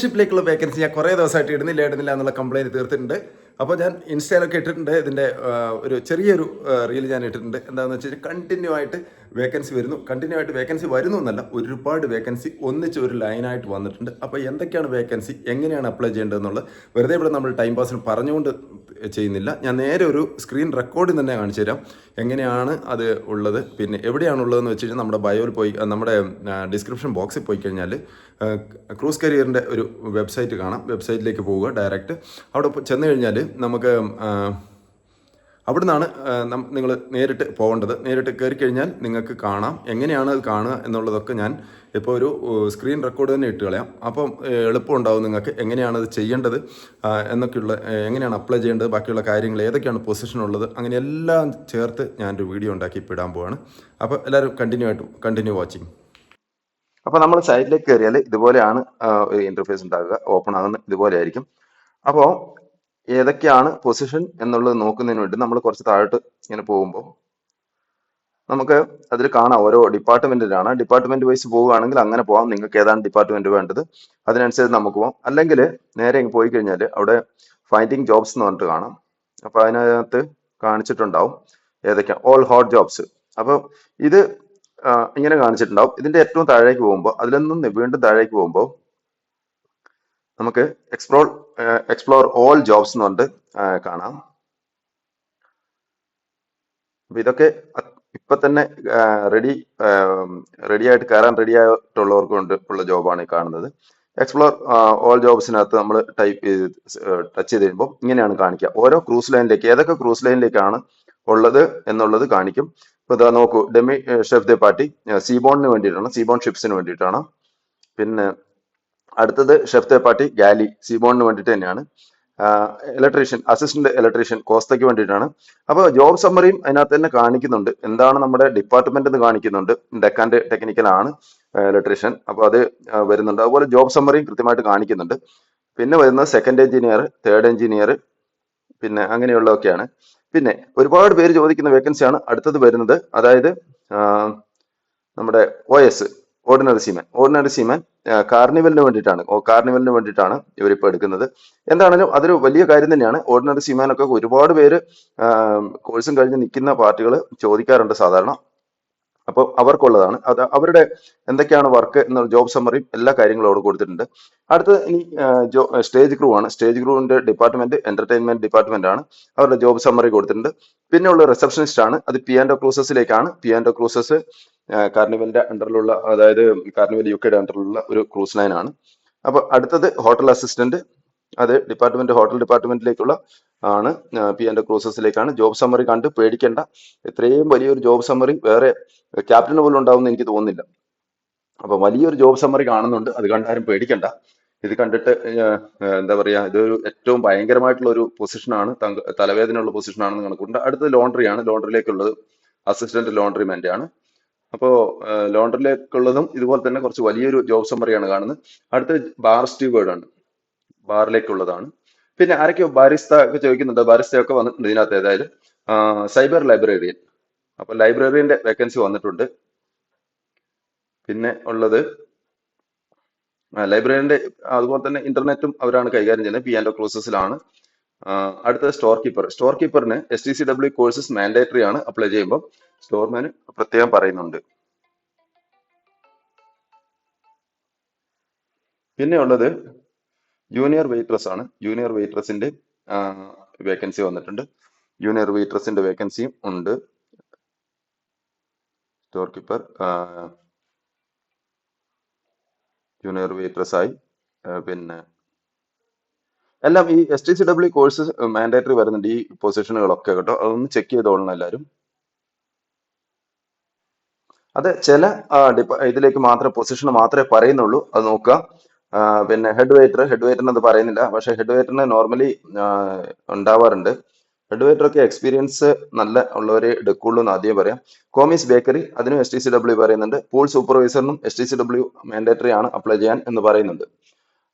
ഷിപ്പിലേക്കുള്ള vacancy ഞാൻ കുറേ ദിവസമായിട്ട് ഇടുന്നില്ല ഇടുന്നില്ല എന്നുള്ള കംപ്ലയിന്റ് തീർത്തിട്ടുണ്ട്. അപ്പോൾ ഞാൻ ഇൻസ്റ്റയിലൊക്കെ ഇട്ടിട്ടുണ്ട്. ഇതിന്റെ ഒരു ചെറിയൊരു റീൽ ഞാൻ ഇട്ടിട്ടുണ്ട്. എന്താണെന്ന് വെച്ച് കഴിഞ്ഞാൽ കണ്ടിന്യൂ ആയിട്ട് വേക്കൻസി വരുന്നു. കണ്ടിന്യൂ ആയിട്ട് വേക്കൻസി വരുന്നു എന്നല്ല ഒരുപാട് വേക്കൻസി ഒന്നിച്ച് ഒരു ലൈനായിട്ട് വന്നിട്ടുണ്ട്. അപ്പോൾ എന്തൊക്കെയാണ് വേക്കൻസി എങ്ങനെയാണ് അപ്ലൈ ചെയ്യേണ്ടതെന്നുള്ളത് വെറുതെ ഇവിടെ നമ്മൾ ടൈം പാസിന് പറഞ്ഞുകൊണ്ട് ചെയ്യുന്നില്ല. ഞാൻ നേരെ ഒരു സ്ക്രീൻ റെക്കോർഡിൽ തന്നെ കാണിച്ചു തരാം. എങ്ങനെയാണ് അത് ഉള്ളത്? പിന്നെ എവിടെയാണ് ഉള്ളതെന്ന് വെച്ച് കഴിഞ്ഞാൽ നമ്മുടെ ബയോയിൽ പോയി നമ്മുടെ ഡിസ്ക്രിപ്ഷൻ ബോക്സിൽ പോയി കഴിഞ്ഞാൽ ക്രൂസ് കരിയറിന്റെ ഒരു വെബ്സൈറ്റ് കാണാം. വെബ്സൈറ്റിലേക്ക് പോവുക ഡയറക്റ്റ് അവിടെ ചെന്ന് കഴിഞ്ഞാൽ നമുക്ക് അവിടെ നിന്നാണ് നിങ്ങൾ നേരിട്ട് പോകേണ്ടത്. നേരിട്ട് കയറി കഴിഞ്ഞാൽ നിങ്ങൾക്ക് കാണാം. എങ്ങനെയാണ് അത് കാണുക എന്നുള്ളതൊക്കെ ഞാൻ ഇപ്പോൾ ഒരു സ്ക്രീൻ റെക്കോർഡ് തന്നെ ഇട്ട് കളയാം. അപ്പം എളുപ്പമുണ്ടാവും നിങ്ങൾക്ക് എങ്ങനെയാണ് അത് ചെയ്യേണ്ടത് എന്നൊക്കെയുള്ള എങ്ങനെയാണ് അപ്ലൈ ചെയ്യേണ്ടത് ബാക്കിയുള്ള കാര്യങ്ങൾ ഏതൊക്കെയാണ് പൊസിഷൻ ഉള്ളത് അങ്ങനെ എല്ലാം ചേർത്ത് ഞാനൊരു വീഡിയോ ഉണ്ടാക്കി ഇടാൻ പോവാണ്. അപ്പോൾ എല്ലാവരും കണ്ടിന്യൂ ആയിട്ട് കണ്ടിന്യൂ വാച്ചിങ് അപ്പോൾ നമ്മൾ സൈറ്റിലേക്ക് കയറിയാൽ ഇതുപോലെയാണ് ഇന്റർഫേസ് ഉണ്ടാകുക. ഓപ്പൺ ആകുന്ന ഇതുപോലെ ആയിരിക്കും. അപ്പോൾ ഏതൊക്കെയാണ് പൊസിഷൻ എന്നുള്ളത് നോക്കുന്നതിന് വേണ്ടി നമ്മൾ കുറച്ച് താഴോട്ട് ഇങ്ങനെ പോകുമ്പോൾ നമുക്ക് അതിൽ കാണാം. ഓരോ ഡിപ്പാർട്ട്മെന്റിലാണ് ഡിപ്പാർട്ട്മെന്റ് വൈസ് പോവുകയാണെങ്കിൽ അങ്ങനെ പോവാം. നിങ്ങൾക്ക് ഏതാണ് ഡിപ്പാർട്ട്മെന്റ് വേണ്ടത്? അതിനനുസരിച്ച് നമുക്ക് പോവാം. അല്ലെങ്കിൽ നേരെ ഇങ്ങ് പോയി കഴിഞ്ഞാൽ അവിടെ ഫൈൻഡിങ് ജോബ്സ് എന്ന് പറഞ്ഞിട്ട് കാണാം. അപ്പോൾ അതിനകത്ത് കാണിച്ചിട്ടുണ്ടാവും ഏതൊക്കെയാണ് ഓൾ ഹോട്ട് ജോബ്സ് അപ്പോൾ ഇത് ഇങ്ങനെ കാണിച്ചിട്ടുണ്ടാവും. ഇതിന്റെ ഏറ്റവും താഴേക്ക് പോകുമ്പോൾ അതിലൊന്നും വീണ്ടും താഴേക്ക് പോകുമ്പോൾ നമുക്ക് എക്സ്പ്ലോർ എക്സ്പ്ലോർ ഓൾ ജോബ്സ് എന്ന് പറഞ്ഞിട്ട് കാണാം. അപ്പൊ ഇതൊക്കെ ഇപ്പൊ തന്നെ റെഡി റെഡി ആയിട്ട് കയറാൻ റെഡി ആയിട്ടുള്ളവർക്ക് കൊണ്ട് ഉള്ള ജോബാണ് ഈ കാണുന്നത്. എക്സ്പ്ലോർ ഓൾ ജോബ്സിനകത്ത് നമ്മൾ ടൈപ്പ് ചെയ്ത് ടച്ച് ചെയ്ത് കഴിയുമ്പോൾ ഇങ്ങനെയാണ് കാണിക്കുക. ഓരോ ക്രൂസ് ലൈനിലേക്ക് ഏതൊക്കെ ക്രൂസ് ലൈനിലേക്കാണ് ഉള്ളത് എന്നുള്ളത് കാണിക്കും. ഇപ്പൊ ഇതാ നോക്കൂ ഡെമി ഷെഫ് ദേ പാർട്ടി സീബോണിന് വേണ്ടിയിട്ടാണ് സീബോൺ ഷിപ്സിന് വേണ്ടിയിട്ടാണ്. പിന്നെ അടുത്തത് ഷെഫ് ദേ പാർട്ടി ഗാലി സിബോണിന് വേണ്ടിയിട്ട് തന്നെയാണ്. ഇലക്ട്രീഷ്യൻ അസിസ്റ്റന്റ് ഇലക്ട്രീഷ്യൻ കോസ്തയ്ക്ക് വേണ്ടിയിട്ടാണ്. അപ്പോൾ ജോബ് സമ്മറിയും അതിനകത്ത് തന്നെ കാണിക്കുന്നുണ്ട്. എന്താണ് നമ്മുടെ ഡിപ്പാർട്ട്മെന്റ് എന്ന് കാണിക്കുന്നുണ്ട്. ഡെക്കാന്റെ ടെക്നിക്കൽ ആണ് ഇലക്ട്രീഷ്യൻ അപ്പോൾ അത് വരുന്നുണ്ട്. അതുപോലെ ജോബ് സമ്മറിയും കൃത്യമായിട്ട് കാണിക്കുന്നുണ്ട്. പിന്നെ വരുന്നത് സെക്കൻഡ് എഞ്ചിനീയർ തേർഡ് എഞ്ചിനീയർ പിന്നെ അങ്ങനെയുള്ളതൊക്കെയാണ്. പിന്നെ ഒരുപാട് പേര് ചോദിക്കുന്ന വേക്കൻസിയാണ് അടുത്തത് വരുന്നത് അതായത് നമ്മുടെ O S ordinary seaman ordinary seaman കാർണിവലിന് വേണ്ടിയിട്ടാണ്. ഓ കാർണിവലിന് വേണ്ടിയിട്ടാണ് ഇവരിപ്പോൾ എടുക്കുന്നത്. എന്താണെങ്കിലും അതൊരു വലിയ കാര്യം തന്നെയാണ്. ഓർഡിനറി സീമാനൊക്കെ ഒരുപാട് പേര് കോഴ്സും കഴിഞ്ഞ് നിൽക്കുന്ന പാർട്ടികൾ ചോദിക്കാറുണ്ട് സാധാരണ. അപ്പോൾ അവർക്കുള്ളതാണ്. അത് അവരുടെ എന്തൊക്കെയാണ് വർക്ക് എന്ന ജോബ് സമ്മറിയും എല്ലാ കാര്യങ്ങളും അവിടെ കൊടുത്തിട്ടുണ്ട്. അടുത്തത് ഇനി ജോ സ്റ്റേജ് ക്രൂ ആണ്. സ്റ്റേജ് ക്രൂവിന്റെ ഡിപ്പാർട്ട്മെന്റ് എന്റർടൈൻമെന്റ് ഡിപ്പാർട്ട്മെന്റ് ആണ് അവരുടെ ജോബ് സമ്മറി കൊടുത്തിട്ടുണ്ട്. പിന്നെയുള്ള റിസപ്ഷനിസ്റ്റ് ആണ്. അത് പിയാൻഡോ ക്രൂസസിലേക്കാണ് പിയാൻഡോ ക്രൂസസ് കാർണിവലിന്റെ അണ്ടറിലുള്ള അതായത് കാർണിവൽ യു കെയുടെ അണ്ടറിലുള്ള ഒരു ക്രൂസ് ലൈൻ ആണ്. അപ്പൊ അടുത്തത് ഹോട്ടൽ അസിസ്റ്റന്റ്. അത് ഡിപ്പാർട്ട്മെന്റ് ഹോട്ടൽ ഡിപ്പാർട്ട്മെന്റിലേക്കുള്ള ആണ് പി ആൻഡ് ക്രൂസസിലേക്കാണ്. ജോബ് സമ്മറി കണ്ട് പേടിക്കേണ്ട. ഇത്രയും വലിയൊരു ജോബ് സമ്മറി വേറെ ക്യാപ്റ്റന് പോലും ഉണ്ടാവുമെന്ന് എനിക്ക് തോന്നുന്നില്ല. അപ്പൊ വലിയൊരു ജോബ് സമ്മറി കാണുന്നുണ്ട്. അത് കണ്ടാരും പേടിക്കണ്ട. ഇത് കണ്ടിട്ട് എന്താ പറയാ ഇതൊരു ഏറ്റവും ഭയങ്കരമായിട്ടുള്ള ഒരു പൊസിഷനാണ് തലവേദനയുള്ള പൊസിഷനാണെന്ന് കണക്കുണ്ട്. അടുത്തത് ലോണ്ടറിയാണ് ലോണ്ടറിയിലേക്കുള്ളത് അസിസ്റ്റന്റ് ലോണ്ടറിമാന്റെ ആണ്. അപ്പോൾ ലോണ്ടറിലേക്കുള്ളതും ഇതുപോലെ തന്നെ കുറച്ച് വലിയൊരു ജോബ് സമ്മറിയാണ് കാണുന്നത്. അടുത്തത് ബാർ സ്റ്റീവേർഡ് ആണ് ബാറിലേക്കുള്ളതാണ്. പിന്നെ ആരൊക്കെയോ ബാരിസ്ത ഒക്കെ ചോദിക്കുന്നുണ്ട്. ബാരിസ്ത ഒക്കെ വന്നിട്ടുണ്ട് ഇതിനകത്ത് ഏതായാലും. Cyber librarian. അപ്പൊ ലൈബ്രറിയുടെ വേക്കൻസി വന്നിട്ടുണ്ട്. പിന്നെ ഉള്ളത് ലൈബ്രറിയന്റെ അതുപോലെ തന്നെ ഇന്റർനെറ്റും അവരാണ് കൈകാര്യം ചെയ്യുന്നത്. പി ആൻഡ് ക്രോസസിലാണ് അടുത്തത് store keeper store കീപ്പറിന് S T C W courses mandatory ആണ് അപ്ലൈ ചെയ്യുമ്പോൾ സ്റ്റോർമാന് പ്രത്യേകം പറയുന്നുണ്ട്. പിന്നെ ഉള്ളത് ജൂനിയർ വെയിറ്റ്രസ് ആണ്. ജൂനിയർ വെയിറ്റ്രസിന്റെ വേക്കൻസി വന്നിട്ടുണ്ട്. ജൂനിയർ വെയിറ്റ്രസിന്റെ വേക്കൻസിയും ഉണ്ട്. സ്റ്റോർ കീപ്പർ ജൂനിയർ വെയിറ്റ്രസ് ആയി പിന്നെ എല്ലാം ഈ S T C W course mandatory വരുന്നുണ്ട് ഈ പൊസിഷനുകളൊക്കെ കേട്ടോ. അതൊന്ന് ചെക്ക് ചെയ്തോളണം എല്ലാവരും. അത് ചില ഇതിലേക്ക് മാത്രം പൊസിഷൻ മാത്രമേ പറയുന്നുള്ളൂ. അത് നോക്കുക. പിന്നെ ഹെഡ് വെയിറ്റർ ഹെഡ് വെയിറ്ററിന് അത് പറയുന്നില്ല. പക്ഷെ ഹെഡ് വെയിറ്ററിന് നോർമലി ഉണ്ടാവാറുണ്ട്. ഹെഡ് വെയിറ്റർ ഒക്കെ എക്സ്പീരിയൻസ് നല്ല ഉള്ളവരെ എടുക്കുള്ളൂ എന്ന് ആദ്യം പറയാം. കോമീസ് ബേക്കറി അതിനും എസ് ടി സി ഡബ്ല്യു പറയുന്നുണ്ട്. Pool സൂപ്പർവൈസറിനും S T C W mandatory ആണ് അപ്ലൈ ചെയ്യാൻ എന്ന് പറയുന്നുണ്ട്.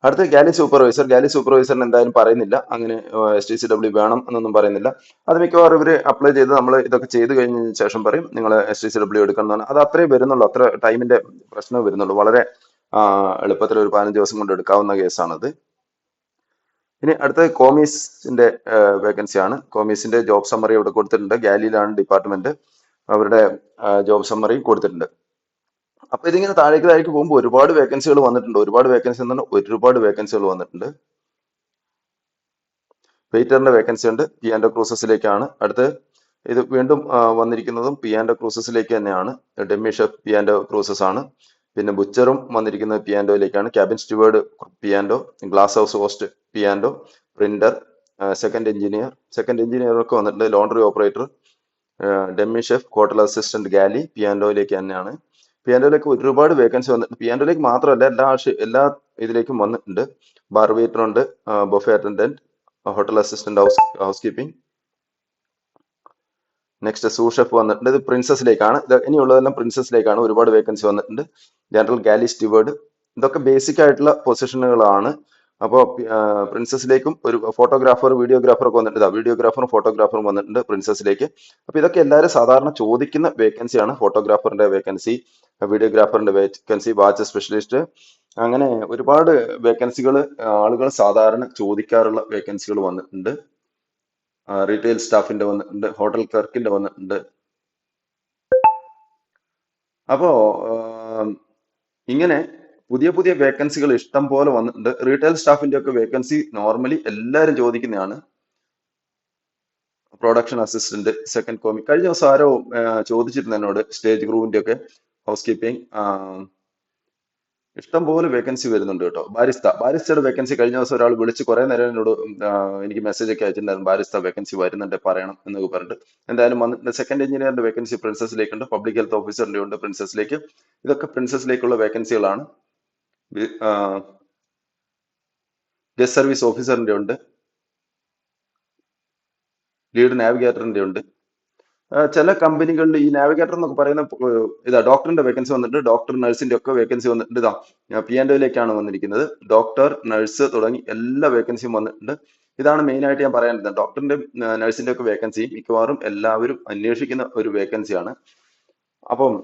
അടുത്ത ഗാലി സൂപ്പർവൈസർ ഗാലി സൂപ്പർവൈസറിന് എന്തായാലും പറയുന്നില്ല. അങ്ങനെ എസ് ടി സി ഡബ്ല്യു വേണം എന്നൊന്നും പറയുന്നില്ല. അത് മിക്കവാറും ഇവർ അപ്ലൈ ചെയ്ത് നമ്മൾ ഇതൊക്കെ ചെയ്ത് കഴിഞ്ഞ ശേഷം പറയും നിങ്ങൾ എസ് ടി സി ഡബ്ല്യു എടുക്കണം എന്നാണ് അത് അത്രേ വരുന്നുള്ളൂ. അത്ര ടൈമിന്റെ പ്രശ്നം വരുന്നുള്ളൂ. വളരെ എളുപ്പത്തിൽ ഒരു പതിനഞ്ച് ദിവസം കൊണ്ട് എടുക്കാവുന്ന കേസാണത്. ഇനി അടുത്ത കോമീസിന്റെ വേക്കൻസി ആണ്. കോമീസിന്റെ ജോബ് സമ്മറി ഇവിടെ കൊടുത്തിട്ടുണ്ട്. ഗാലിയിലാണ് ഡിപ്പാർട്ട്മെന്റ് അവരുടെ ജോബ് സമ്മറി കൊടുത്തിട്ടുണ്ട്. അപ്പൊ ഇതിങ്ങനെ താഴേക്ക് താഴേക്ക് പോകുമ്പോൾ ഒരുപാട് വേക്കൻസികൾ വന്നിട്ടുണ്ട്. ഒരുപാട് വേക്കൻസി എന്ന് പറഞ്ഞാൽ ഒരുപാട് വേക്കൻസികൾ വന്നിട്ടുണ്ട്. വെയിറ്ററിന്റെ വേക്കൻസി ഉണ്ട്. പിയാൻഡോ ക്രൂസസിലേക്കാണ് അടുത്ത് ഇത് വീണ്ടും വന്നിരിക്കുന്നതും പിയാൻഡോ ക്രൂസസിലേക്ക് തന്നെയാണ്. ഡെമ്മി ഷെഫ് പിയാൻഡോ ക്രൂസസ് ആണ്. പിന്നെ ബുച്ചറും വന്നിരിക്കുന്നത് പിയാൻഡോയിലേക്കാണ് cabin steward പിയാൻഡോ glass house host പിയാൻഡോ printer second engineer second engineer ഒക്കെ വന്നിട്ടുണ്ട്. Laundry operator demi chef hotel assistant galley പിയാൻഡോയിലേക്ക് തന്നെയാണ്. പിയാൻഡോയിലേക്ക് ഒരുപാട് വേക്കൻസി വന്നിട്ടുണ്ട്. പിയാൻഡോയിലേക്ക് മാത്രമല്ല എല്ലാ എല്ലാ ഇതിലേക്കും വന്നിട്ടുണ്ട്. ബാർ വെയിറ്റർ ഉണ്ട് buffet attendant hotel assistant house house keeping next sous chef വന്നിട്ടുണ്ട്. ഇത് പ്രിൻസസിലേക്കാണ് ഇത് ഇനിയുള്ളതെല്ലാം പ്രിൻസസിലേക്കാണ് ഒരുപാട് വേക്കൻസി വന്നിട്ടുണ്ട്. ജനറൽ ഗാലി സ്റ്റിവേർഡ് ഇതൊക്കെ ബേസിക് ആയിട്ടുള്ള പൊസിഷനുകളാണ് അപ്പോൾ പ്രിൻസസിലേക്കും ഒരു ഫോട്ടോഗ്രാഫർ വീഡിയോഗ്രാഫർ ഒക്കെ വന്നിട്ടുണ്ട്. വീഡിയോഗ്രാഫറും ഫോട്ടോഗ്രാഫറും വന്നിട്ടുണ്ട് പ്രിൻസസിലേക്ക് അപ്പൊ ഇതൊക്കെ എല്ലാവരും സാധാരണ ചോദിക്കുന്ന വേക്കൻസിയാണ് ഫോട്ടോഗ്രാഫറിന്റെ വേക്കൻസി വീഡിയോഗ്രാഫറിന്റെ വേക്കൻസി വാച്ച് സ്പെഷ്യലിസ്റ്റ് അങ്ങനെ ഒരുപാട് വേക്കൻസികൾ ആളുകൾ സാധാരണ ചോദിക്കാറുള്ള വേക്കൻസികൾ വന്നിട്ടുണ്ട്. റീറ്റെയിൽ സ്റ്റാഫിന്റെ വന്നിട്ടുണ്ട് ഹോട്ടൽ ക്ലർക്കിന്റെ വന്നിട്ടുണ്ട്. അപ്പോ ഇങ്ങനെ പുതിയ പുതിയ വേക്കൻസികൾ ഇഷ്ടം പോലെ വന്നിട്ടുണ്ട്. റീറ്റെയിൽ സ്റ്റാഫിന്റെ ഒക്കെ വേക്കൻസി നോർമലി എല്ലാവരും ചോദിക്കുന്നതാണ്. പ്രൊഡക്ഷൻ അസിസ്റ്റന്റ് സെക്കൻഡ് കോമി കഴിഞ്ഞ ദിവസം ആരോ ചോദിച്ചിരുന്നു എന്നോട് സ്റ്റേജ് ക്രൂവിന്റെ ഒക്കെ ഹൗസ് കീപ്പിംഗ് ഇഷ്ടം പോലെ വേക്കൻസി വരുന്നുണ്ട് കേട്ടോ. ബാരിസ്ത ബാരിസ്റ്റയുടെ വേക്കൻസി കഴിഞ്ഞ ദിവസം ഒരാൾ വിളിച്ച് കുറെ നേരം എന്നോട് എനിക്ക് മെസ്സേജ് ഒക്കെ അയച്ചിട്ടുണ്ടായിരുന്നു. ബാരിസ്ത വേക്കൻസി വരുന്നുണ്ട് പറയണം എന്നൊക്കെ പറഞ്ഞിട്ട്. എന്തായാലും വന്നിട്ടുണ്ട്. സെക്കൻഡ് എഞ്ചിനീയറിന്റെ വേക്കൻസി പ്രിൻസസിലേക്കുണ്ട് പബ്ലിക് ഹെൽത്ത് ഓഫീസറിന്റെ ഉണ്ട് പ്രിൻസസിലേക്ക് ഇതൊക്കെ പ്രിൻസസിലേക്കുള്ള വേക്കൻസികളാണ് ഗസ്റ്റ് സർവീസ് ഓഫീസറിന്റെ ഉണ്ട്. ലീഡ് നാവിഗേറ്ററിന്റെ ഉണ്ട്. ചില കമ്പനികളിൽ ഈ നാവിഗേറ്റർ എന്നൊക്കെ പറയുന്ന ഇതാ ഡോക്ടറിന്റെ വേക്കൻസി വന്നിട്ടുണ്ട്. ഡോക്ടർ നഴ്സിന്റെ ഒക്കെ വേക്കൻസി വന്നിട്ടുണ്ട്. ഇതാ പി ആൻഡ് ഒയിലേക്കാണ് വന്നിരിക്കുന്നത്. ഡോക്ടർ നഴ്സ് തുടങ്ങി എല്ലാ വേക്കൻസിയും വന്നിട്ടുണ്ട്. ഇതാണ് മെയിൻ ആയിട്ട് ഞാൻ പറയാനിരുന്നത് ഡോക്ടറിന്റെ നഴ്സിന്റെ ഒക്കെ വേക്കൻസി മിക്കവാറും എല്ലാവരും അന്വേഷിക്കുന്ന ഒരു വേക്കൻസിയാണ് അപ്പം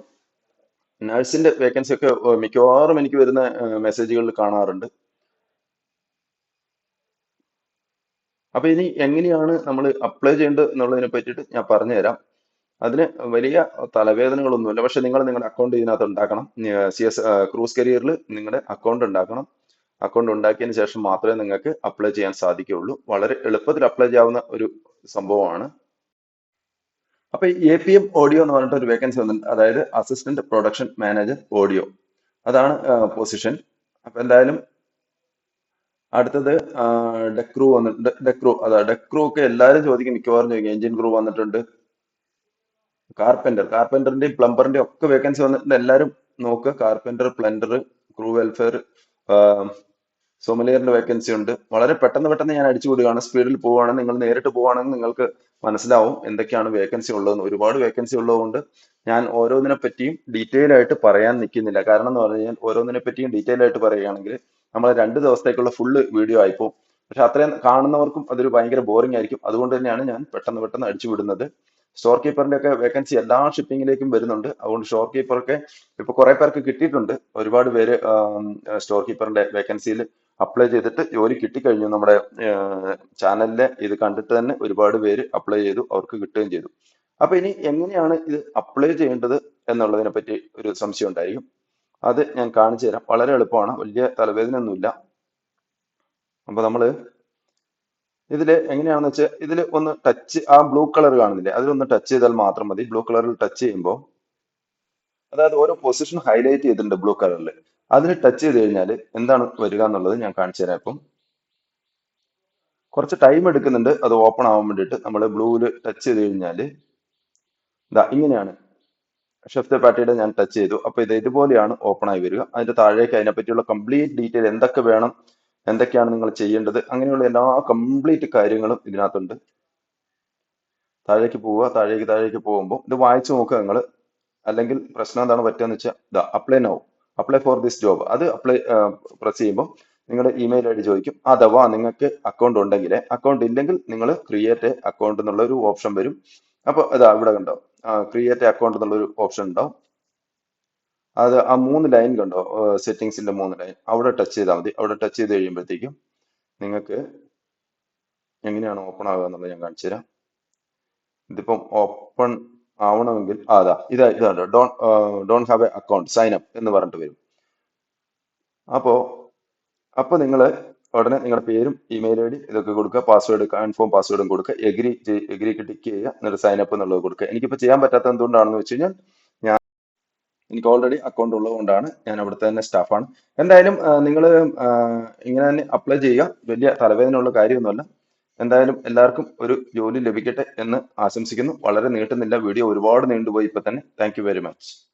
നഴ്സിന്റെ വേക്കൻസി ഒക്കെ മിക്കവാറും എനിക്ക് വരുന്ന മെസ്സേജുകളിൽ കാണാറുണ്ട്. അപ്പൊ ഇനി എങ്ങനെയാണ് നമ്മൾ അപ്ലൈ ചെയ്യേണ്ടത് എന്നുള്ളതിനെ പറ്റിയിട്ട് ഞാൻ പറഞ്ഞുതരാം. അതിന് വലിയ തലവേദനകളൊന്നുമില്ല. പക്ഷെ നിങ്ങൾ നിങ്ങളുടെ അക്കൗണ്ട് ഇതിനകത്ത് ഉണ്ടാക്കണം. സി എസ് ക്രൂസ് കരിയറിൽ നിങ്ങളുടെ അക്കൗണ്ട് ഉണ്ടാക്കണം. അക്കൗണ്ട് ഉണ്ടാക്കിയതിന് ശേഷം മാത്രമേ നിങ്ങൾക്ക് അപ്ലൈ ചെയ്യാൻ സാധിക്കുകയുള്ളൂ. വളരെ എളുപ്പത്തിൽ അപ്ലൈ ചെയ്യാവുന്ന ഒരു സംഭവമാണ്. അപ്പൊ എ പി എം ഓഡിയോ എന്ന് പറഞ്ഞിട്ട് ഒരു വേക്കൻസി വന്നിട്ടുണ്ട്. അതായത് അസിസ്റ്റന്റ് പ്രൊഡക്ഷൻ മാനേജർ ഓഡിയോ അതാണ് പൊസിഷൻ അപ്പൊ എന്തായാലും അടുത്തത് ഡെക്രൂ വന്നിട്ടുണ്ട്. ഡെക്രൂ അതാ ഡെക്രൂ ഒക്കെ എല്ലാവരും ചോദിക്കും മിക്കവാറും ചോദിക്കും എഞ്ചിൻ ക്രൂ വന്നിട്ടുണ്ട്. കാർപെന്റർ കാർപെന്ററിന്റെയും പ്ലംബറിന്റെയും ഒക്കെ വേക്കൻസി വന്നിട്ടുണ്ട്. എല്ലാവരും നോക്കുക കാർപെന്റർ പ്ലംബർ ക്രൂ വെൽഫെയർ സോമലിയറിന്റെ വേക്കൻസി ഉണ്ട്. വളരെ പെട്ടെന്ന് പെട്ടെന്ന് ഞാൻ അടിച്ചു വിടുകയാണ്. സ്പീഡിൽ പോവുകയാണെങ്കിൽ നിങ്ങൾ നേരിട്ട് പോവുകയാണെങ്കിൽ നിങ്ങൾക്ക് മനസ്സിലാവും എന്തൊക്കെയാണ് വേക്കൻസി ഉള്ളതെന്ന്. ഒരുപാട് വേക്കൻസി ഉള്ളതുകൊണ്ട് ഞാൻ ഓരോന്നിനെ പറ്റിയും ഡീറ്റെയിൽ ആയിട്ട് പറയാൻ നിൽക്കുന്നില്ല. കാരണം എന്ന് പറഞ്ഞു കഴിഞ്ഞാൽ ഓരോന്നിനെ പറ്റിയും ഡീറ്റെയിൽ ആയിട്ട് പറയുകയാണെങ്കിൽ നമ്മൾ രണ്ട് ദിവസത്തേക്കുള്ള ഫുള്ള് വീഡിയോ ആയിപ്പോവും. പക്ഷെ അത്രയും കാണുന്നവർക്കും അതൊരു ഭയങ്കര ബോറിംഗ് ആയിരിക്കും. അതുകൊണ്ട് തന്നെയാണ് ഞാൻ പെട്ടെന്ന് പെട്ടെന്ന് അടിച്ചു വിടുന്നത്. സ്റ്റോർ കീപ്പറിന്റെ ഒക്കെ വേക്കൻസി എല്ലാ ഷിപ്പിംഗിലേക്കും വരുന്നുണ്ട്. അതുകൊണ്ട് സ്റ്റോർ കീപ്പറൊക്കെ ഇപ്പൊ കുറെ പേർക്ക് കിട്ടിയിട്ടുണ്ട്. ഒരുപാട് പേര് സ്റ്റോർ കീപ്പറിന്റെ വേക്കൻസിയിൽ അപ്ലൈ ചെയ്തിട്ട് ജോലി കിട്ടിക്കഴിഞ്ഞു. നമ്മുടെ ചാനലിലെ ഇത് കണ്ടിട്ട് തന്നെ ഒരുപാട് പേര് അപ്ലൈ ചെയ്തു അവർക്ക് കിട്ടുകയും ചെയ്തു. അപ്പൊ ഇനി എങ്ങനെയാണ് ഇത് അപ്ലൈ ചെയ്യേണ്ടത് എന്നുള്ളതിനെ പറ്റി ഒരു സംശയം ഉണ്ടായിരിക്കും. അത് ഞാൻ കാണിച്ചു തരാം. വളരെ എളുപ്പമാണ്. വലിയ തലവേദന ഒന്നുമില്ല അപ്പൊ നമ്മൾ ഇതിൽ എങ്ങനെയാണെന്ന് വെച്ചാൽ ഇതിൽ ഒന്ന് ടച്ച് ആ ബ്ലൂ കളർ കാണുന്നില്ലേ? അതിലൊന്ന് ടച്ച് ചെയ്താൽ മാത്രം മതി. ബ്ലൂ കളറിൽ ടച്ച് ചെയ്യുമ്പോൾ അതായത് ഓരോ പൊസിഷൻ ഹൈലൈറ്റ് ചെയ്തിട്ടുണ്ട് ബ്ലൂ കളറിൽ അതിൽ ടച്ച് ചെയ്ത് കഴിഞ്ഞാൽ എന്താണ് വരിക എന്നുള്ളത് ഞാൻ കാണിച്ചു തരാം ഇപ്പം. കുറച്ച് ടൈം എടുക്കുന്നുണ്ട് അത് ഓപ്പൺ ആവാൻ വേണ്ടിയിട്ട് നമ്മൾ ബ്ലൂവിൽ ടച്ച് ചെയ്ത് കഴിഞ്ഞാൽ ഇതാ ഇങ്ങനെയാണ്. ഷെഫ് പാർട്ടിയുടെ ഞാൻ ടച്ച് ചെയ്തു. അപ്പോൾ ഇത് ഇതുപോലെയാണ് ഓപ്പൺ ആയി വരിക. അതിന്റെ താഴേക്ക് അതിനെ പറ്റിയുള്ള കംപ്ലീറ്റ് ഡീറ്റെയിൽ എന്തൊക്കെ വേണം എന്തൊക്കെയാണ് നിങ്ങൾ ചെയ്യേണ്ടത് അങ്ങനെയുള്ള എല്ലാ കംപ്ലീറ്റ് കാര്യങ്ങളും ഇതിനകത്തുണ്ട്. താഴേക്ക് പോവുക താഴേക്ക് താഴേക്ക് പോകുമ്പോൾ ഇത് വായിച്ചു നോക്കുക നിങ്ങൾ അല്ലെങ്കിൽ പ്രശ്നം എന്താണ് പറ്റുക എന്ന് വെച്ചാൽ ഇതാ apply now apply for this job അത് അപ്ലൈ പ്രസ് ചെയ്യുമ്പോൾ നിങ്ങളുടെ ഇമെയിൽ ഐ ഡി ചോദിക്കും. അഥവാ നിങ്ങൾക്ക് അക്കൗണ്ട് ഉണ്ടെങ്കിൽ അക്കൗണ്ട് ഇല്ലെങ്കിൽ നിങ്ങൾ ക്രിയേറ്റ് അക്കൗണ്ട് എന്നുള്ള ഒരു ഓപ്ഷൻ വരും. അപ്പോൾ ഇതാ ഇവിടെ കണ്ടോ? ക്രിയേറ്റ് അക്കൗണ്ട് എന്നുള്ള ഒരു ഓപ്ഷൻ ഉണ്ടാവും. അത് ആ മൂന്ന് ലൈൻ കണ്ടോ? സെറ്റിങ്സിന്റെ മൂന്ന് ലൈൻ അവിടെ ടച്ച് ചെയ്താൽ മതി. അവിടെ ടച്ച് ചെയ്ത് കഴിയുമ്പോഴത്തേക്കും നിങ്ങൾക്ക് എങ്ങനെയാണ് ഓപ്പൺ ആകുക എന്നുള്ളത് ഞാൻ കാണിച്ചു തരാം ഇതിപ്പം ഓപ്പൺ ആവണമെങ്കിൽ അതാ ഇത് ഇതാണ് don't don't have a account sign up എന്ന് പറഞ്ഞിട്ട് വരും. അപ്പോ അപ്പൊ നിങ്ങൾ ഉടനെ നിങ്ങളുടെ പേരും ഇമെയിൽ ഐ ഡി ഇതൊക്കെ കൊടുക്കുക പാസ്വേഡ് കൺഫേം പാസ്വേഡും കൊടുക്കുക എഗ്രി എഗ്രിക്ക് ടിക്ക് ചെയ്യുക എന്നിട്ട് സൈൻ അപ്പ് എന്നുള്ളത് കൊടുക്കുക. എനിക്കിപ്പോൾ ചെയ്യാൻ പറ്റാത്ത എന്തുകൊണ്ടാണെന്ന് വെച്ച് കഴിഞ്ഞാൽ ഞാൻ എനിക്ക് ഓൾറെഡി അക്കൗണ്ട് ഉള്ളതുകൊണ്ടാണ് ഞാൻ അവിടുത്തെ തന്നെ സ്റ്റാഫാണ് എന്തായാലും നിങ്ങൾ ഇങ്ങനെ തന്നെ അപ്ലൈ ചെയ്യുക. വലിയ തലവേദനയുള്ള കാര്യമൊന്നുമല്ല. എന്തായാലും എല്ലാവർക്കും ഒരു ജോലി ലഭിക്കട്ടെ എന്ന് ആശംസിക്കുന്നു. വളരെ നീട്ടുന്നില്ല. വീഡിയോ ഒരുപാട് നീണ്ടുപോയി ഇപ്പൊ തന്നെ. Thank very much